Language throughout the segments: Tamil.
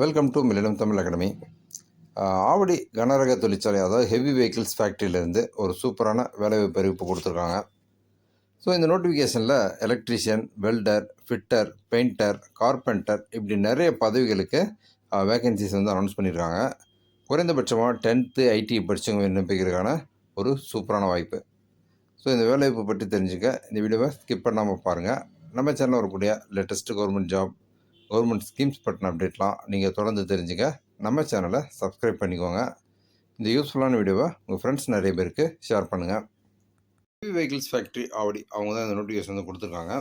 Welcome to millennium Tamil academy Avadi கனரக தொழிற்சாலை அதாவது ஹெவி வெஹிக்கிள்ஸ் ஃபேக்ட்ரியிலேருந்து ஒரு சூப்பரான வேலைவாய்ப்பு அறிவிப்பு கொடுத்துருக்காங்க. ஸோ இந்த நோட்டிஃபிகேஷனில் electrician welder fitter painter carpenter இப்படி நிறைய பதவிகளுக்கு வேகன்சிஸ் வந்து அனௌன்ஸ் பண்ணியிருக்காங்க குறைந்தபட்சமாக டென்த்து ஐடி படித்தவங்க விண்ணப்பிக்கிறதுக்கான ஒரு சூப்பரான வாய்ப்பு. ஸோ இந்த வேலைவாய்ப்பு பற்றி தெரிஞ்சுக்க இந்த வீடியோவை ஸ்கிப் பண்ணாமல் பாருங்கள் நம்ம சேனலில் வரக்கூடிய latest government job government schemes பற்றின அப்டேட்லாம் நீங்கள் தொடர்ந்து தெரிஞ்சுக்க நம்ம சேனலை சப்ஸ்கிரைப் பண்ணிக்கோங்க. இந்த யூஸ்ஃபுல்லான வீடியோவை உங்கள் ஃப்ரெண்ட்ஸ் நிறைய பேருக்கு ஷேர் பண்ணுங்கள் ஹெவி வெஹிக்கிள்ஸ் ஃபேக்ட்ரி ஆவடி அவங்க தான் இந்த நோட்டிஃபிகேஷன் வந்து கொடுத்துருக்காங்க.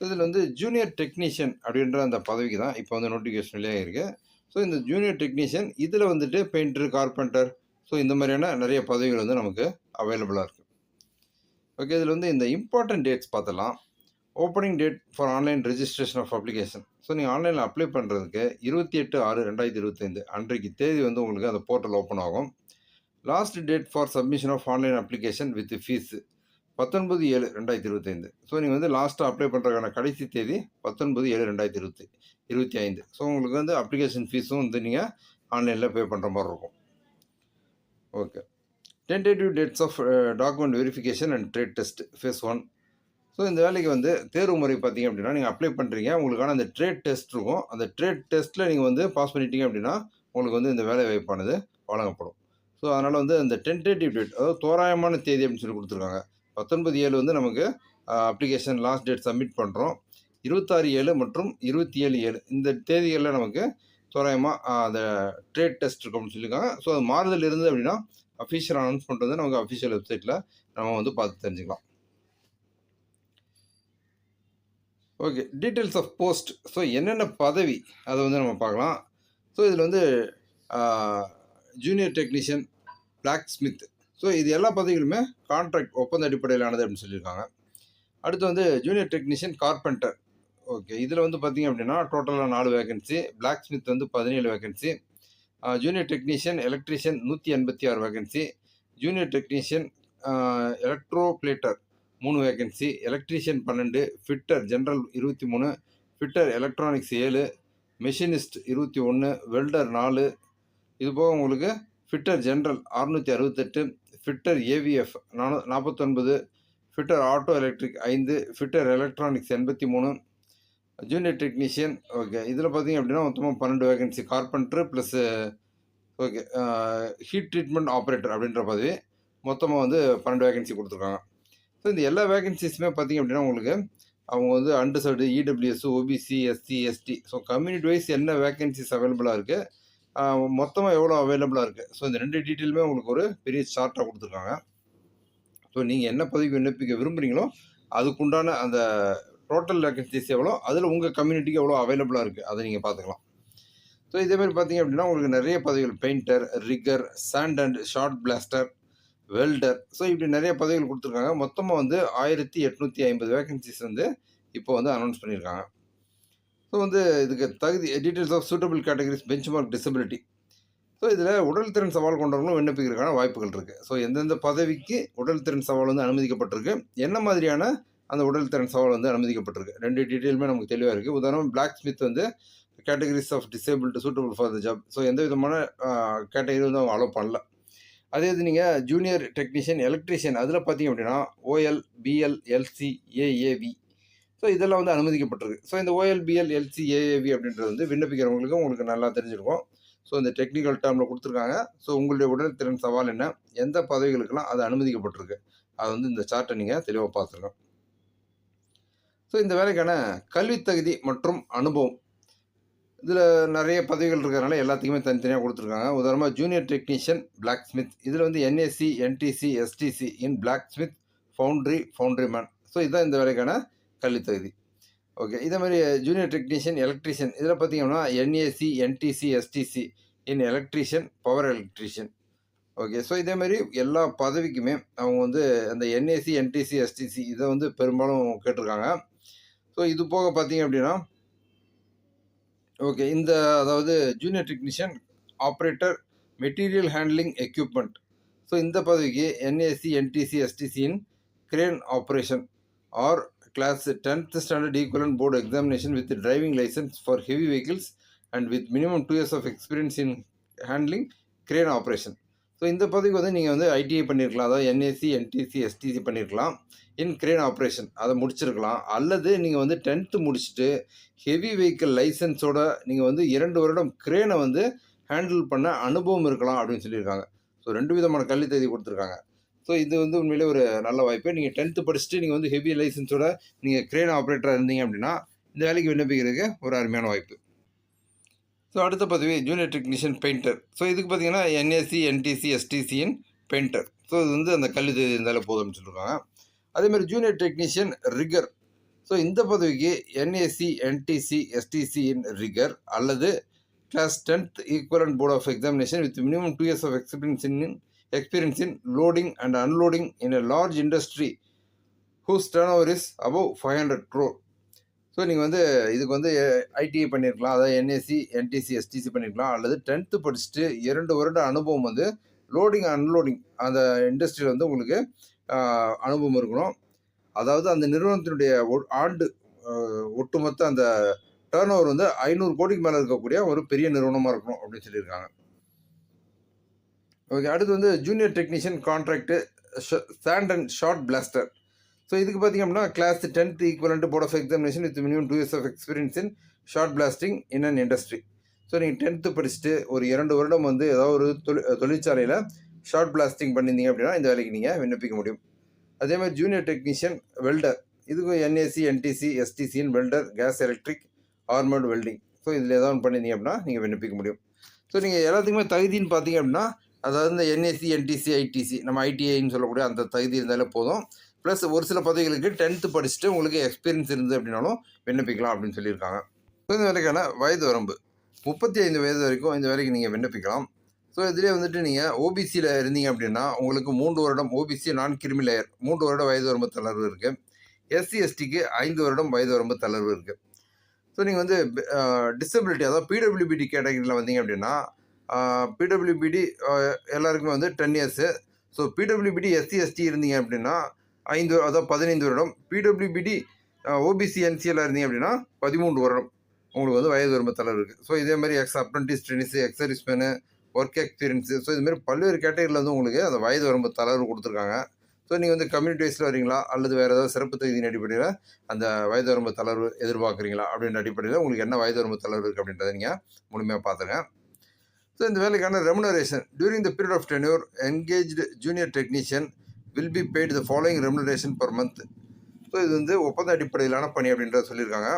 இதில் வந்து ஜூனியர் டெக்னீஷியன் அப்படின்ற அந்த பதவிக்கு தான் இப்போ வந்து நோட்டிஃபிகேஷன்லேயே இருக்குது ஸோ இந்த ஜூனியர் டெக்னீஷியன் இதில் வந்துட்டு பெயிண்டர் கார்பெண்டர் ஸோ இந்த மாதிரியான நிறைய பதவிகள் வந்து நமக்கு அவைலபிளாக இருக்குது ஓகே இதில் வந்து இந்த இம்பார்ட்டன்ட் டேட்ஸ் பார்த்தலாம் opening date for online registration of application so நீங்கள் ஆன்லைனில் அப்ளை பண்ணுறதுக்கு இருபத்தி எட்டு ஆறு ரெண்டாயிரத்தி இருபத்தைந்து அன்றைக்கு தேதி வந்து உங்களுக்கு அந்த போர்ட்டல் ஓப்பன் ஆகும். Last date for submission of online application with fee பத்தொன்பது ஏழு ரெண்டாயிரத்தி இருபத்தைந்து ஸோ நீங்கள் வந்து லாஸ்ட்டாக அப்ளை பண்ணுறதுக்கான கடைசி தேதி பத்தொன்பது ஏழு ரெண்டாயிரத்தி இருபத்தி இருபத்தி ஐந்து. ஸோ உங்களுக்கு வந்து அப்ளிகேஷன் ஃபீஸும் வந்து நீங்கள் ஆன்லைனில் பே பண்ணுற மாதிரி இருக்கும். Okay tentative dates of document verification and trade test phase one so இந்த வேலைக்கு வந்து தேர்வு முறை பார்த்தீங்க அப்படின்னா நீங்கள் அப்ளை பண்ணுறீங்க உங்களுக்கான அந்த ட்ரேட் டெஸ்ட் இருக்கும். அந்த ட்ரேட் டெஸ்ட்டில் நீங்கள் வந்து பாஸ் பண்ணிட்டீங்க அப்படின்னா உங்களுக்கு வந்து இந்த வேலை வாய்ப்பானது வழங்கப்படும். ஸோ அதனால் வந்து அந்த டென்டேட்டிவ் டேட் அதாவது தோராயமான தேதி அப்படின்னு சொல்லி கொடுத்துருக்காங்க. பத்தொன்பது ஏழு வந்து நமக்கு அப்ளிகேஷன் லாஸ்ட் டேட் சப்மிட் பண்ணுறோம் இருபத்தாறு ஏழு மற்றும் இருபத்தி ஏழு ஏழு. இந்த தேதிகளில் நமக்கு தோராயமாக அந்த ட்ரேட் டெஸ்ட் இருக்கும்னு சொல்லியிருக்காங்க. ஸோ அது மாறுதல் இருந்து அப்படின்னா அஃபிஷியல் அனௌன்ஸ்மெண்ட் வந்து நமக்கு அஃபிஷியல் வெப்சைட்டில் நம்ம வந்து பார்த்து தெரிஞ்சுக்கலாம். Okay details of post so என்னென்ன பதவி? அதை வந்து நம்ம பார்க்கலாம். ஸோ இதில் வந்து junior technician blacksmith so இது எல்லா பதவிகளுமே கான்ட்ராக்ட் ஒப்பந்த அடிப்படையிலானது அப்படின்னு சொல்லியிருக்காங்க. அடுத்து வந்து ஜூனியர் டெக்னீஷியன் கார்பெண்டர் ஓகே இதில் வந்து பார்த்தீங்க அப்படின்னா டோட்டலாக நாலு வேகன்சி பிளாக் ஸ்மித் வந்து பதினேழு வேகன்சி ஜூனியர் டெக்னீஷியன் எலக்ட்ரீஷியன் நூற்றி எண்பத்தி ஆறு vacancy junior technician electroplater மூணு வேகன்சி எலக்ட்ரீஷியன் பன்னெண்டு ஃபிட்டர் ஜென்ரல் இருபத்தி மூணு ஃபிட்டர் எலக்ட்ரானிக்ஸ் ஏழு மெஷினிஸ்ட் இருபத்தி ஒன்று வெல்டர் நாலு. இது போக உங்களுக்கு ஃபிட்டர் ஜென்ரல் அறுநூற்றி அறுபத்தெட்டு ஃபிட்டர் ஏவிஎஃப் நானூ நாற்பத்தொன்பது ஃபிட்டர் ஆட்டோ எலக்ட்ரிக் ஐந்து ஃபிட்டர் எலக்ட்ரானிக்ஸ் எண்பத்தி மூணு. ஜூனியர் டெக்னீஷியன் ஓகே இதில் பார்த்தீங்க அப்படின்னா மொத்தமாக பன்னெண்டு vacancy carpenter plus okay heat treatment operator அப்படின்ற பதவி மொத்தமாக வந்து பன்னெண்டு வேகன்சி கொடுத்துருக்காங்க. ஸோ இந்த எல்லா வேகன்சிஸுமே பார்த்தீங்க அப்படின்னா உங்களுக்கு அவங்க வந்து அண்டர்சர்டு EWS OBC SC ST so community wise என்ன வேகன்சிஸ் அவைலபிளாக இருக்குது மொத்தமாக எவ்வளோ அவைலபிளாக இருக்குது ஸோ இந்த ரெண்டு டீட்டெயிலுமே உங்களுக்கு ஒரு பெரிய சார்ட்டாக கொடுத்துருக்காங்க. ஸோ நீங்கள் என்ன பதவிக்கு விண்ணப்பிக்க விரும்புகிறீங்களோ அதுக்குண்டான அந்த டோட்டல் வேகன்சிஸ் எவ்வளோ அதில் உங்கள் கம்யூனிட்டிக்கு எவ்வளோ அவைலபிளாக இருக்குது அதை நீங்கள் பார்த்துக்கலாம். ஸோ இதேமாதிரி பார்த்தீங்க அப்படின்னா உங்களுக்கு நிறைய பதவிகள். Painter rigger sand and shot blaster welder so இப்படி நிறைய பதவிகள் கொடுத்துருக்காங்க. மொத்தமாக வந்து ஆயிரத்தி எட்நூற்றி ஐம்பது வேகன்சிஸ் வந்து இப்போ வந்து அனௌன்ஸ் பண்ணியிருக்காங்க. ஸோ வந்து இதுக்கு தகுதி details of suitable categories benchmark disability so இதில் உடல் திறன் சவால் கொண்டவங்களும் விண்ணப்பிக்கிறதுக்கான வாய்ப்புகள் இருக்குது ஸோ எந்தெந்த பதவிக்கு உடல் திறன் சவால் வந்து அனுமதிக்கப்பட்டிருக்கு? என்ன மாதிரியான அந்த உடல் திறன் சவால் வந்து அனுமதிக்கப்பட்டிருக்கு? ரெண்டு டீட்டெயிலுமே நமக்கு தெளிவாக இருக்குது உதாரணம் பிளாக் ஸ்மித் வந்து categories of disabled suitable for the job so எந்த விதமான கேட்டகரி வந்து அவங்க அலோவ் பண்ணல. அதே இது நீங்கள் ஜூனியர் டெக்னீஷியன் எலக்ட்ரீஷியன் அதில் பார்த்தீங்க அப்படின்னா OL BL LC AAV so இதெல்லாம் வந்து அனுமதிக்கப்பட்டிருக்கு. ஸோ இந்த ஓஎல் பிஎல் எல்சி ஏஏவி அப்படின்றது வந்து விண்ணப்பிக்கிறவங்களுக்கு உங்களுக்கு நல்லா தெரிஞ்சிருக்கும். ஸோ இந்த டெக்னிக்கல் டேர்மில் கொடுத்துருக்காங்க. ஸோ உங்களுடைய உடல் திறன் சவால் என்ன? எந்த பதவிகளுக்கெல்லாம் அது அனுமதிக்கப்பட்டிருக்கு? அது வந்து இந்த சார்ட்டை நீங்கள் தெளிவாக பார்த்துருக்கோம் ஸோ இந்த வேலைக்கான கல்வி தகுதி மற்றும் அனுபவம் இதில் நிறைய பதவிகள் இருக்கிறதுனால எல்லாத்துக்குமே தனித்தனியாக கொடுத்துருக்காங்க. உதாரணமாக ஜூனியர் டெக்னீஷியன் பிளாக் ஸ்மித் இதில் வந்து NAC NTC STC in blacksmith foundry foundry man so இதுதான் இந்த வேலைக்கான கல்வித் தகுதி ஓகே இதே மாதிரி ஜூனியர் டெக்னீஷியன் எலக்ட்ரிஷியன் இதில் பார்த்தீங்கன்னா NAC NTC STC in electrician power electrician okay so இதே மாதிரி எல்லா பதவிக்குமே அவங்க வந்து அந்த என்ஏசி என்டிசி எஸ்டிசி இதை வந்து பெரும்பாலும் கேட்டிருக்காங்க. ஸோ இது போக பார்த்தீங்க அப்படின்னா ஓகே இந்த அதாவது junior technician operator material handling equipment so இந்த பதவிக்கு NAC NTC எஸ்டிசியின் crane operation or class tenth standard equivalent board examination with driving licence for heavy vehicles and with minimum two years of experience in handling crane operation so இந்த பதவிக்கு வந்து நீங்கள் வந்து ஐடிஐ பண்ணியிருக்கலாம் அதாவது என்ஏசி என்டிசி எஸ்டிசி பண்ணியிருக்கலாம் இன் கிரேன் ஆப்ரேஷன் அதை முடிச்சிருக்கலாம். அல்லது நீங்கள் வந்து டென்த்து முடிச்சுட்டு ஹெவி வெஹிக்கிள் லைசன்ஸோட நீங்கள் வந்து இரண்டு வருடம் கிரேனை வந்து ஹேண்டில் பண்ண அனுபவம் இருக்கலாம் அப்படின்னு சொல்லியிருக்காங்க. ஸோ ரெண்டு விதமான கல்வி தேதி கொடுத்துருக்காங்க. ஸோ இது வந்து உண்மையிலே ஒரு நல்ல வாய்ப்பு. நீங்கள் டென்த்து படிச்சுட்டு நீங்கள் வந்து ஹெவி லைசன்ஸோட நீங்கள் கிரேன் ஆப்ரேட்டராக இருந்தீங்க அப்படின்னா இந்த வேலைக்கு விண்ணப்பிக்கிறதுக்கு ஒரு அருமையான வாய்ப்பு. ஸோ அடுத்த பதவி ஜூனியர் டெக்னீஷியன் பெயிண்டர் ஸோ இதுக்கு பார்த்தீங்கன்னா என்ஏசி என்டிசி எஸ்டிசியின் பெயிண்டர் ஸோ இது வந்து அந்த கல்வி தேதி இருந்தாலும் போதும்னு சொல்லியிருக்காங்க அதேமாதிரி ஜூனியர் டெக்னீஷியன் ரிகர் ஸோ இந்த பதவிக்கு என்ஏசி என்டிசி எஸ்டிசியின் ரிகர் அல்லது class tenth equivalent board of examination with minimum two years of experience in experience in loading and unloading in a large industry whose turnover is above five hundred crore so நீங்கள் வந்து இதுக்கு வந்து ஐடிஐ பண்ணியிருக்கலாம் அதாவது என்எஸ்சி என்டிசி எஸ்டிசி பண்ணியிருக்கலாம் அல்லது டென்த்து படிச்சுட்டு இரண்டு வருட அனுபவம் வந்து லோடிங் அன்லோடிங் அந்த இண்டஸ்ட்ரியில் வந்து உங்களுக்கு அனுபவம் இருக்கணும். அதாவது அந்த நிறுவனத்தினுடைய ஆண்டு ஒட்டுமொத்த அந்த டேர்ன் ஓவர் வந்து ஐநூறு கோடிக்கு மேலே இருக்கக்கூடிய ஒரு பெரிய நிறுவனமாக இருக்கணும் அப்படின்னு சொல்லியிருக்காங்க. ஓகே அடுத்து வந்து junior technician contract sand and shot blaster so இதுக்கு பார்த்தீங்க அப்படின்னா class tenth equivalent board of examination with minimum two years of experience in shot blasting in an industry so நீங்கள் டென்த்து படிச்சுட்டு ஒரு இரண்டு வருடம் வந்து ஏதாவது ஒரு தொழில் தொழிற்சாலையில் ஷார்ட் பிளாஸ்டிங் பண்ணியிருந்தீங்க அப்படின்னா இந்த வேலைக்கு நீங்கள் விண்ணப்பிக்க முடியும். அதே மாதிரி ஜூனியர் டெக்னீஷியன் வெல்டர் இதுக்கும் NAC NTC எஸ்டிசியின் welder gas electric armoured welding so இதில் ஏதாவது ஒன்று பண்ணியிருந்தீங்க அப்படின்னா நீங்கள் விண்ணப்பிக்க முடியும். ஸோ நீங்கள் எல்லாத்துக்குமே தகுதின்னு பார்த்தீங்க அப்படின்னா அதாவது இந்த என்ஏசி என்டிசி ஐடிசி நம்ம ஐடிஐன்னு சொல்லக்கூடிய அந்த தகுதி இருந்தாலே போதும். ப்ளஸ் ஒரு சில பதவிகளுக்கு டென்த்து படிச்சுட்டு உங்களுக்கு எக்ஸ்பீரியன்ஸ் இருந்தது அப்படின்னாலும் விண்ணப்பிக்கலாம் அப்படின்னு சொல்லியிருக்காங்க. ஸோ இந்த வேலைக்கான வயது வரம்பு. முப்பத்தி ஐந்து வயது வரைக்கும் இந்த வேலைக்கு நீங்கள் விண்ணப்பிக்கலாம். ஸோ இதிலே வந்துட்டு நீங்கள் ஓபிசியில் இருந்தீங்க அப்படின்னா உங்களுக்கு மூன்று வருடம் ஓபிசி நான் கிரிமி லேயர் மூன்று வருட வயது வரம்பு தளர்வு இருக்குது எஸ்சி எஸ்டிக்கு ஐந்து வருடம் வயது வரம்பு தளர்வு இருக்குது ஸோ நீங்கள் வந்து டிசபிலிட்டி அதாவது பிடபிள்யூபிடி கேட்டகரியில் வந்தீங்க அப்படின்னா பிடபிள்யூபிடி எல்லாருக்குமே வந்து ten years so PWBD SC ST இருந்தீங்க அப்படின்னா ஐந்து அதாவது பதினைந்து வருடம். பிடபிள்யூபிடி ஓபிசி என்சிஎல் இருந்தீங்க அப்படின்னா பதிமூன்று வருடம் உங்களுக்கு வந்து வயது வரம்பு தளர்வு இருக்குது ஸோ இதே மாதிரி ex apprentice trainees ex serviceman work experience so இதுமாரி பல்வேறு கேட்டகரியில் வந்து உங்களுக்கு அந்த வயது வரம்பு தளர்வு கொடுத்துருக்காங்க. ஸோ நீங்கள் வந்து கம்யூனிட்டி வைஸில் வரீங்களா? அல்லது வேறு ஏதாவது சிறப்பு தகுதியின் அடிப்படையில் அந்த வயது வரம்பு தளர்வு எதிர்பார்க்குறீங்களா? அப்படின்ற அடிப்படையில் உங்களுக்கு என்ன வயது வரம்பு தளர்வு இருக்குது அப்படின்றத நீங்கள் முழுமையாக பார்த்துருங்க ஸோ இந்த வேலைக்கான remuneration during the period of tenure engaged junior technician will be paid the following remuneration per month so இது வந்து ஒப்பந்த அடிப்படையிலான பணி அப்படின்றத சொல்லியிருக்காங்க.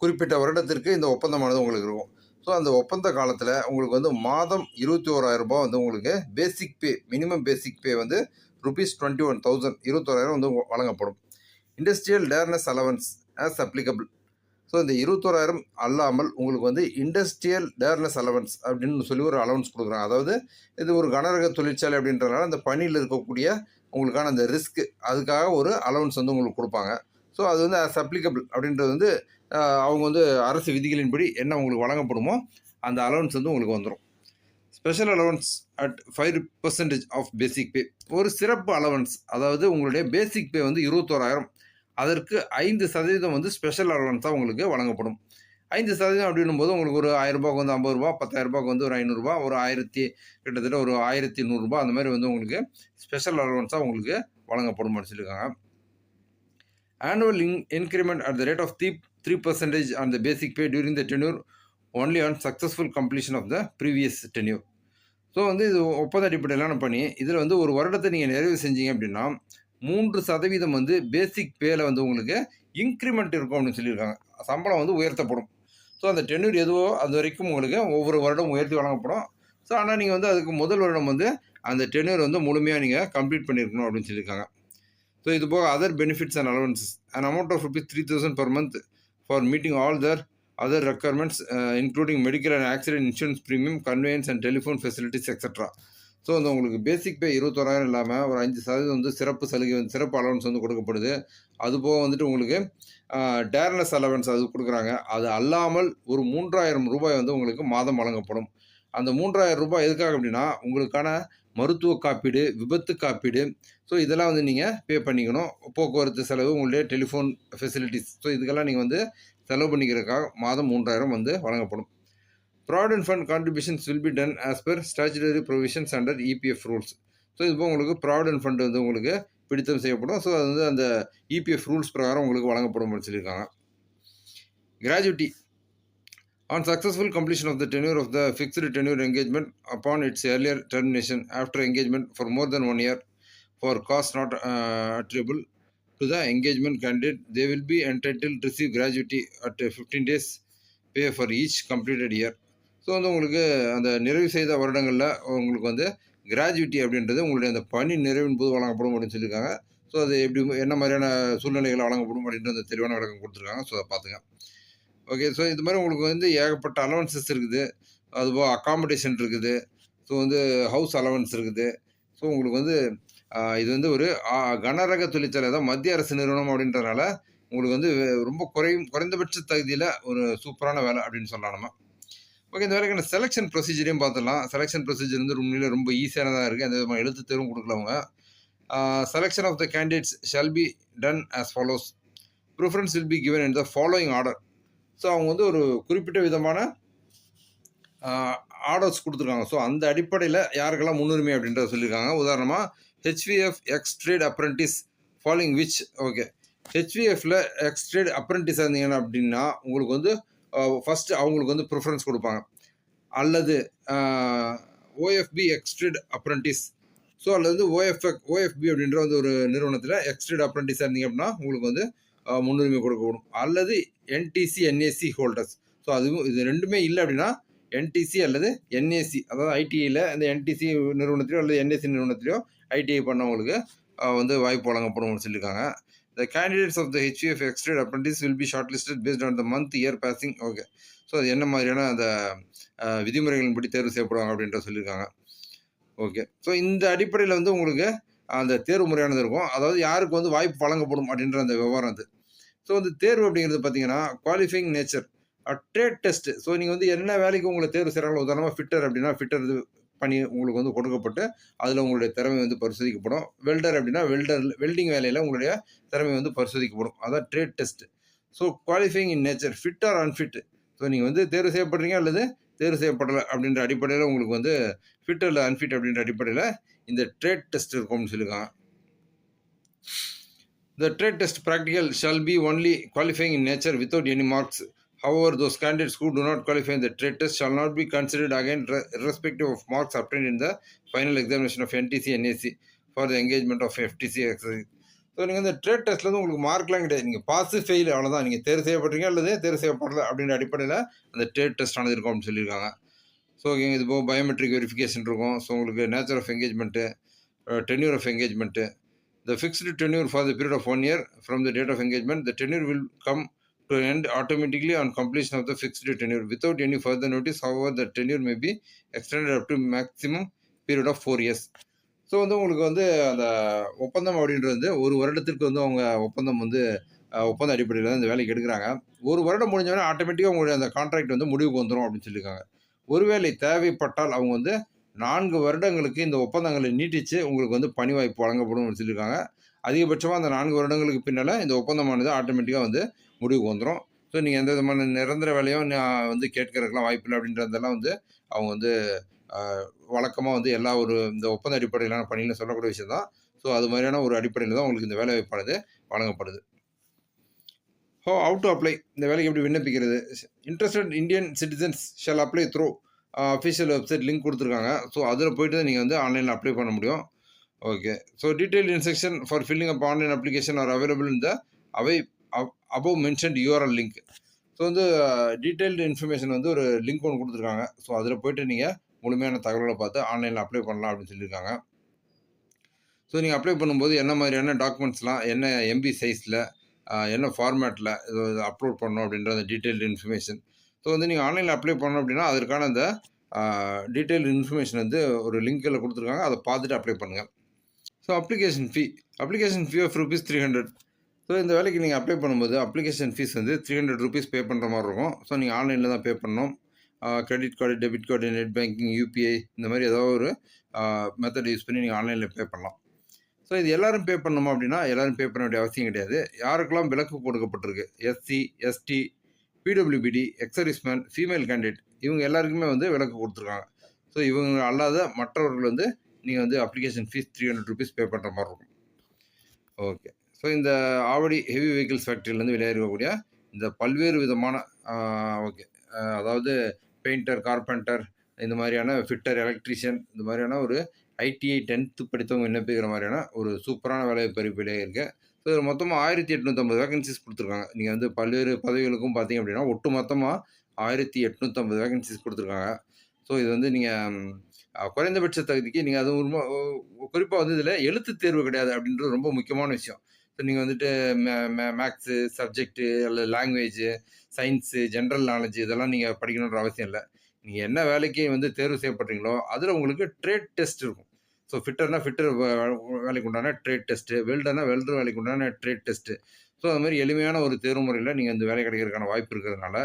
குறிப்பிட்ட வருடத்திற்கு இந்த ஒப்பந்தமானது உங்களுக்கு இருக்கும். ஸோ அந்த ஒப்பந்த காலத்தில் உங்களுக்கு வந்து மாதம் இருபத்தி ஓராயிரம் ரூபாய் வந்து உங்களுக்கு பேசிக் பே மினிமம் பேசிக் பே வந்து ருபீஸ் டுவெண்ட்டி ஒன் தௌசண்ட் இருபத்தோராயிரம் வந்து வழங்கப்படும். Industrial dearness allowance as applicable so இந்த இருபத்தோராயிரம் அல்லாமல் உங்களுக்கு வந்து இண்டஸ்ட்ரியல் டேர்னஸ் அலவன்ஸ் அப்படின்னு சொல்லி ஒரு அலவன்ஸ் கொடுக்குறாங்க. அதாவது இது ஒரு கனரக தொழிற்சாலை அப்படின்றதுனால அந்த பணியில் இருக்கக்கூடிய உங்களுக்கான அந்த ரிஸ்க்கு அதுக்காக ஒரு அலவன்ஸ் வந்து உங்களுக்கு கொடுப்பாங்க. ஸோ அது வந்து அஸ் அப்ளிகபிள் அப்படின்றது வந்து அவங்க வந்து அரசு விதிகளின்படி என்ன உங்களுக்கு வழங்கப்படுமோ அந்த அலவன்ஸ் வந்து உங்களுக்கு வந்துடும் special allowance at five percentage of basic pay ஒரு சிறப்பு அலவன்ஸ் அதாவது உங்களுடைய பேசிக் பே வந்து இருபத்தோராயிரம். அதற்கு ஐந்து சதவீதம் வந்து ஸ்பெஷல் அலவன்ஸாக உங்களுக்கு வழங்கப்படும். ஐந்து சதவீதம் அப்படின்னும் போது உங்களுக்கு ஒரு ஆயிரம் வந்து ஐம்பது ரூபா பத்தாயிரரூபாய்க்கு வந்து ஒரு ஐநூறுரூபா ஒரு ஆயிரத்தி கிட்டத்தட்ட ஒரு ஆயிரத்தி நூறுரூபா அந்த மாதிரி வந்து உங்களுக்கு ஸ்பெஷல் அலவன்ஸாக உங்களுக்கு வழங்கப்படும் சொல்லியிருக்காங்க annual in increment at the rate of three three percentage on the basic pay during the tenure only on successful completion of the previous tenure so வந்து இது ஒப்பந்த அடிப்படையிலான பணி. இதில் வந்து ஒரு வருடத்தை நீங்கள் நிறைவு செஞ்சீங்க அப்படின்னா மூன்று சதவீதம் வந்து பேசிக் பேல வந்து உங்களுக்கு இன்க்ரிமெண்ட் இருக்கும் அப்படின்னு சொல்லியிருக்காங்க. சம்பளம் வந்து உயர்த்தப்படும். ஸோ அந்த டென்யூர் எதுவோ அது வரைக்கும் உங்களுக்கு ஒவ்வொரு வருடம் உயர்த்தி வழங்கப்படும். ஸோ ஆனால் நீங்கள் வந்து அதுக்கு முதல் வருடம் வந்து அந்த டென்யூர் வந்து முழுமையாக நீங்கள் கம்ப்ளீட் பண்ணியிருக்கணும் அப்படின்னு சொல்லியிருக்காங்க. ஸோ இது போக other benefits and allowances and amount of rupees three thousand per month for meeting all the other requirements including medical and accident insurance premium conveyance and telephone facilities extra so வந்து உங்களுக்கு பேசிக் பே இருபத்தோராயிரம் இல்லாமல் ஒரு அஞ்சு சதவீதம் வந்து சிறப்பு சலுகை வந்து சிறப்பு அலவன்ஸ் வந்து கொடுக்கப்படுது. அது போக வந்துட்டு உங்களுக்கு டேர்னஸ் அலவன்ஸ் அது கொடுக்குறாங்க. அது அல்லாமல் ஒரு மூன்றாயிரம் ரூபாய் வந்து உங்களுக்கு மாதம் வழங்கப்படும். அந்த மூன்றாயிரம் ரூபாய் எதுக்காக அப்படின்னா உங்களுக்கான மருத்துவ காப்பீடு விபத்து காப்பீடு. ஸோ இதெல்லாம் வந்து நீங்கள் பே பண்ணிக்கணும். போக்குவரத்து செலவு உங்களுடைய டெலிஃபோன் ஃபெசிலிட்டிஸ் ஸோ இதுக்கெல்லாம் நீங்கள் வந்து செலவு பண்ணிக்கிறதுக்காக மாதம் மூன்றாயிரம் வந்து வழங்கப்படும். Provident fund contributions will be done as per statutory provisions under EPF rules so இது போக உங்களுக்கு ப்ராவிடென்ட் ஃபண்ட் வந்து உங்களுக்கு பிடித்தம் செய்யப்படும் ஸோ அது வந்து அந்த இபிஎஃப் ரூல்ஸ் பிரகாரம் உங்களுக்கு வழங்கப்படும் சொல்லியிருக்காங்க gratuity on successful completion of the tenure of the fixed tenure engagement upon its earlier termination after engagement for more than one year for cause not attributable to the engagement candidate they will be entitle receive gratuity at fifteen days pay for each completed year so வந்து உங்களுக்கு அந்த நிறைவு செய்த வருடங்களில் உங்களுக்கு வந்து கிராஜுவிட்டி அப்படின்றது உங்களுடைய அந்த பணி நிறைவின் போது வழங்கப்படும் அப்படின்னு சொல்லியிருக்காங்க. ஸோ அது எப்படி என்ன மாதிரியான சூழ்நிலைகள் வழங்கப்படும் அப்படின்ற அந்த தெளிவான விளக்கம் கொடுத்துருக்காங்க. ஸோ அதை பார்த்துங்க ஓகே ஸோ இது மாதிரி உங்களுக்கு வந்து ஏகப்பட்ட அலவன்சஸ் இருக்குது. அதுபோக அக்காமடேஷன் இருக்குது. ஸோ வந்து ஹவுஸ் அலவன்ஸ் இருக்குது. ஸோ உங்களுக்கு வந்து இது வந்து ஒரு கனரக தொழிற்சாலை தான் மத்திய அரசு நிறுவனம் அப்படின்றனால உங்களுக்கு வந்து ரொம்ப குறையும் குறைந்தபட்ச தகுதியில் ஒரு சூப்பரான வேலை அப்படின்னு சொல்லலாம் நம்ம. ஓகே இந்த வேலைக்கான செலெக்ஷன் ப்ரொசீஜரையும் பார்த்துடலாம். செலெக்ஷன் ப்ரொசீஜர் வந்து உண்மையிலே ரொம்ப ஈஸியானதாக இருக்குது அந்த விதமாக எழுத்து தேர்வும் கொடுக்கலவங்க selection of the candidates shall be done as follows preference will be given in the following order so அவங்க வந்து ஒரு குறிப்பிட்ட விதமான ஆர்டர்ஸ் கொடுத்துருக்காங்க. ஸோ அந்த அடிப்படையில் யாருக்கெல்லாம் முன்னுரிமை அப்படின்றத சொல்லியிருக்காங்க. உதாரணமாக HVF ex trade apprentice following which okay ஹெச்விஎஃப்பில் ex trade apprentice இருந்தீங்கன்னா அப்படின்னா உங்களுக்கு வந்து ஃபஸ்ட்டு அவங்களுக்கு வந்து ப்ரிஃபரன்ஸ் கொடுப்பாங்க. அல்லது ஓஎஃப்பி எக்ஸ்ட்ரேட் அப்ரண்டிஸ் ஸோ அல்லது வந்து ஓஎஃப்எக் ஓஎஃப்பி அப்படின்ற வந்து ஒரு நிறுவனத்தில் எக்ஸ்ட்ரேட் அப்ரெண்டிஸாக இருந்தீங்க அப்படின்னா உங்களுக்கு வந்து முன்னுரிமை கொடுக்கப்படும் அல்லது என்டிசி என்ஏசி ஹோல்டர்ஸ் ஸோ அதுவும் இது ரெண்டுமே இல்லை அப்படின்னா என்டிசி அல்லது என்ஏசி அதாவது ஐடிஐயில் இந்த என்டிசி நிறுவனத்திலையோ அல்லது என்ஏசி நிறுவனத்திலையோ ஐடிஐ பண்ணவங்களுக்கு வந்து வாய்ப்பு வழங்கப்படும் சொல்லியிருக்காங்க. The candidates of the HVF ex trade apprentice will be shortlisted based on the month year passing okay so அது என்ன மாதிரியான அந்த விதிமுறைகளின் விதிமுறைகளின்படி தேர்வு செய்யப்படுவாங்க அப்படின்ற சொல்லியிருக்காங்க. ஓகே ஸோ இந்த அடிப்படையில் வந்து உங்களுக்கு அந்த தேர்வு முறையானது இருக்கும். அதாவது யாருக்கு வந்து வாய்ப்பு வழங்கப்படும் அப்படின்ற அந்த விவரம் அது. ஸோ வந்து தேர்வு அப்படிங்கிறது பார்த்தீங்கன்னா qualifying nature trade test so நீங்கள் வந்து என்ன வேலைக்கு உங்களை தேர்வு செய்கிறாங்களோ உதாரணமாக ஃபிட்டர் அப்படின்னா ஃபிட்டர் பணி உங்களுக்கு வந்து கொடுக்கப்பட்டு அதில் உங்களுடைய திறமை வந்து பரிசோதிக்கப்படும். வெல்டர் அப்படின்னா வெல்டர் வெல்டிங் வேலையில் உங்களுடைய திறமை வந்து பரிசோதிக்கப்படும். அதான் trade test so qualifying in nature fit or unfit so நீங்கள் வந்து தேர்வு செய்யப்படுறீங்க அல்லது தேர்வு செய்யப்படலை அப்படின்ற அடிப்படையில் உங்களுக்கு வந்து ஃபிட் அல்ல அன்ஃபிட் அப்படின்ற அடிப்படையில் இந்த ட்ரேட் டெஸ்ட் இருக்கும்னு சொல்லியிருக்காங்க. The trade test practical shall be only qualifying in nature without any marks However, those candidates who do not qualify in the trade test shall not be considered again, irrespective of marks obtained in the final examination of NTC and NAC for the engagement of FTC exercise. So நீங்கள் இந்த ட்ரேட் டெஸ்ட்டில் வந்து உங்களுக்கு மார்க்லாம் கிடையாது நீங்கள் பாஸ் ஃபெயில் அவ்வளோதான் நீங்கள் தேர்வு செய்யப்படுறீங்க அல்லது தேர்வு செய்யப்படல அப்படின்ற அடிப்படையில் அந்த ட்ரேட் டெஸ்ட் ஆனது அப்படின்னு சொல்லியிருக்காங்க ஸோ ஓகேங்க இது போக பயோமெட்ரிக் வெரிஃபிகேஷன் இருக்கும் ஸோ உங்களுக்கு nature of engagement tenure of engagement the fixed tenure for the period of one year from the date of engagement the tenure will come to end automatically on completion of the fixed tenure without any further notice. However, the tenure may be extended up to maximum period of four years. So வந்து உங்களுக்கு வந்து அந்த ஒப்பந்தம் அப்படின்றது வந்து ஒரு வருடத்திற்கு வந்து அவங்க ஒப்பந்தம் வந்து ஒப்பந்த அடிப்படையில் தான் இந்த வேலைக்கு எடுக்கிறாங்க ஒரு வருடம் முடிஞ்சவொடனே ஆட்டோமேட்டிக்காக உங்களுடைய அந்த கான்ட்ராக்ட் வந்து முடிவுக்கு வந்துடும் அப்படின்னு சொல்லியிருக்காங்க ஒருவேளை தேவைப்பட்டால் அவங்க வந்து நான்கு வருடங்களுக்கு இந்த ஒப்பந்தங்களை நீட்டிச்சு உங்களுக்கு வந்து பணி வாய்ப்பு வழங்கப்படும் சொல்லியிருக்காங்க அதிகபட்சமாக அந்த நான்கு வருடங்களுக்கு பின்னால் இந்த ஒப்பந்தமானது ஆட்டோமேட்டிக்காக வந்து முடிவுக்கு வந்துடும் ஸோ நீங்கள் எந்த விதமான நிரந்தர வேலையும் நான் வந்து கேட்கறதுக்கெலாம் வாய்ப்பில்லை அப்படின்றதெல்லாம் வந்து அவங்க வந்து வழக்கமாக வந்து எல்லா ஒரு இந்த ஒப்பந்த அடிப்படையிலான பணியில் சொல்லக்கூடிய விஷயம் தான் ஸோ அது மாதிரியான ஒரு அடிப்படையில் தான் உங்களுக்கு இந்த வேலை வாய்ப்பானது வழங்கப்படுது. ஹோ அவுட் டு அப்ளை இந்த வேலைக்கு எப்படி விண்ணப்பிக்கிறது? Interested Indian citizens shall apply through official website link கொடுத்துருக்காங்க. ஸோ அதில் போயிட்டு தான் நீங்கள் வந்து ஆன்லைனில் அப்ளை பண்ண முடியும். Okay so detail instruction for filling up online application are available இந்த அவை above mentioned URL link so வந்து டீட்டெயில்டு இன்ஃபர்மேஷன் வந்து ஒரு லிங்க் ஒன்று கொடுத்துருக்காங்க. ஸோ அதில் போய்ட்டு நீங்கள் முழுமையான தகவலை பார்த்து ஆன்லைனில் அப்ளை பண்ணலாம் அப்படின்னு சொல்லியிருக்காங்க. ஸோ நீங்கள் அப்ளை பண்ணும்போது என்ன மாதிரியான டாக்குமெண்ட்ஸ்லாம் என்ன எம்பி சைஸில் என்ன ஃபார்மேட்டில் இது அப்லோட் பண்ணணும் அப்படின்ற அந்த டீட்டெயில்டு இன்ஃபர்மேஷன் ஸோ வந்து நீங்கள் ஆன்லைனில் அப்ளை பண்ணணும் அப்படின்னா அதற்கான அந்த டீட்டெயில் இன்ஃபர்மேஷன் வந்து ஒரு லிங்க்கில் கொடுத்துருக்காங்க. அதை பார்த்துட்டு அப்ளை பண்ணுங்கள் so application fee application fee of rupees three hundred so இந்த வேலைக்கு நீங்கள் அப்ளை பண்ணும்போது அப்ளிகேஷன் ஃபீஸ் வந்து த்ரீ ஹண்ட்ரட் ருபீஸ் பே பண்ணுற மாதிரி இருக்கும். ஸோ நீங்கள் ஆன்லைனில் தான் பே பண்ணணும். Credit card debit card net banking UPI இந்த மாதிரி ஏதாவது ஒரு மெத்தட் யூஸ் பண்ணி நீங்கள் ஆன்லைனில் பே பண்ணலாம். ஸோ இது எல்லாரும் பே பண்ணணுமா அப்படின்னா எல்லாரும் பே பண்ண வேண்டிய அவசியம் கிடையாது. யாருக்கெல்லாம் விலக்கு கொடுக்கப்பட்டிருக்கு? SC ST PWBD எக்ஸரிஸ்மேன் female candidate இவங்க எல்லாருக்குமே வந்து விலக்கு கொடுத்துருக்காங்க. ஸோ இவங்க அல்லாத மற்றவர்கள் வந்து நீங்கள் வந்து application fees three hundred rupees pay பண்ணுற மாதிரி இருக்கும். ஓகே ஸோ இந்த ஆவடி ஹெவி வெஹிக்கிள்ஸ் ஃபேக்ட்ரியிலேருந்து வெளியேறக்கூடிய இந்த பல்வேறு விதமான ஓகே அதாவது பெயிண்டர் கார்பெண்டர் இந்த மாதிரியான ஃபிட்டர் எலக்ட்ரிஷியன் இந்த மாதிரியான ஒரு ஐடிஐ டென்த்து படித்தவங்க விண்ணப்பிக்கிற மாதிரியான ஒரு சூப்பரான வேலை பறிப்பிலே இருக்குது ஸோ இதில் மொத்தமாக ஆயிரத்தி எட்நூற்றம்பது வேகன்சிஸ் கொடுத்துருக்காங்க. நீங்கள் வந்து பல்வேறு பதவிகளுக்கும் பார்த்தீங்க அப்படின்னா ஒட்டு மொத்தமாக ஆயிரத்தி எட்நூற்றம்பது வேகன்சிஸ் கொடுத்துருக்காங்க. ஸோ இது வந்து நீங்கள் குறைந்தபட்ச தகுதிக்கு நீங்கள் அது ரொம்ப குறிப்பாக வந்து இதில் எழுத்து தேர்வு கிடையாது அப்படின்றது ரொம்ப முக்கியமான விஷயம். இப்போ நீங்கள் வந்துட்டு மேக்ஸு சப்ஜெக்ட்டு இல்லை லாங்குவேஜு சயின்ஸு ஜென்ரல் நாலேஜ் இதெல்லாம் நீங்கள் படிக்கணுன்ற அவசியம் இல்லை. நீங்கள் என்ன வேலைக்கு வந்து தேர்வு செய்யப்படுறீங்களோ அதில் உங்களுக்கு ட்ரேட் டெஸ்ட் இருக்கும். ஸோ ஃபிட்டர்னா ஃபிட்டர் வேலைக்கு உண்டான ட்ரேட் டெஸ்ட்டு வெல்டர்னா வெல்டர் வேலைக்கு உண்டான ட்ரேட் டெஸ்ட்டு ஸோ அது மாதிரி எளிமையான ஒரு தேர்வு முறையில் நீங்கள் இந்த வேலை கிடைக்கிறதுக்கான வாய்ப்பு இருக்கிறதுனால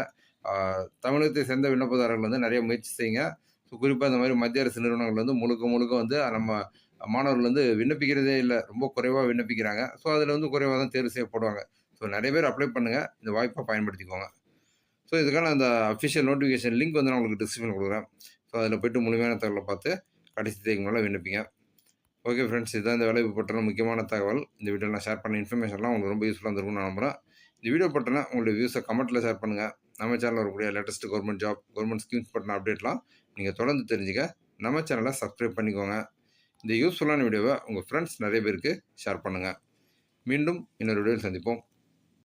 தமிழகத்தை சேர்ந்த விண்ணப்பதாரர்கள் வந்து நிறைய முயற்சி செய்யுங்க. ஸோ குறிப்பாக இந்த மாதிரி மத்திய அரசு நிறுவனங்கள் வந்து முழுக்க முழுக்க வந்து நம்ம மாணவர்கள் வந்து விண்ணப்பிக்கிறதே இல்லை. ரொம்ப குறைவாக விண்ணப்பிக்கிறாங்க. ஸோ அதில் வந்து குறைவாக தான் தேர்வு செய்யப்படுவாங்க. ஸோ நிறைய பேர் அப்ளை பண்ணுங்கள் இந்த வாய்ப்பை பயன்படுத்திக்கோங்க. ஸோ இதுக்கான அந்த அஃபிஷியல் நோட்டிஃபிகேஷன் லிங்க் வந்து நான் உங்களுக்கு டிஸ்கிரிப்ஷன் கொடுக்குறேன். ஸோ அதில் போய்ட்டு முழுமையான தகவலை பார்த்து கடைசி தேதிக்கு விண்ணப்பிங்க. ஓகே ஃப்ரெண்ட்ஸ் இதுதான் இந்த வேலைப்பு பற்றின முக்கியமான தகவல். இந்த வீடியோவில் நான் ஷேர் பண்ண இன்ஃபர்மேஷன்லாம் உங்களுக்கு ரொம்ப யூஸ்ஃபுல்லாக இருந்திருக்கும்னு நான் நம்புறேன். இந்த வீடியோ பற்றின உங்களுடைய வியூஸை கமெண்ட்டில் ஷேர் பண்ணுங்கள் நம்ம சேனலில் வரக்கூடிய latest government job government schemes பற்றின அப்டேட்லாம் நீங்கள் தொடர்ந்து தெரிஞ்சுக்க. நம்ம சேனலை சப்ஸ்கிரைப் பண்ணிக்கோங்க. இந்த யூஸ்ஃபுல்லான வீடியோவை உங்கள் ஃப்ரெண்ட்ஸ் நிறைய பேருக்கு ஷேர் பண்ணுங்கள் மீண்டும் இன்னொரு வீடியோவில் சந்திப்போம்.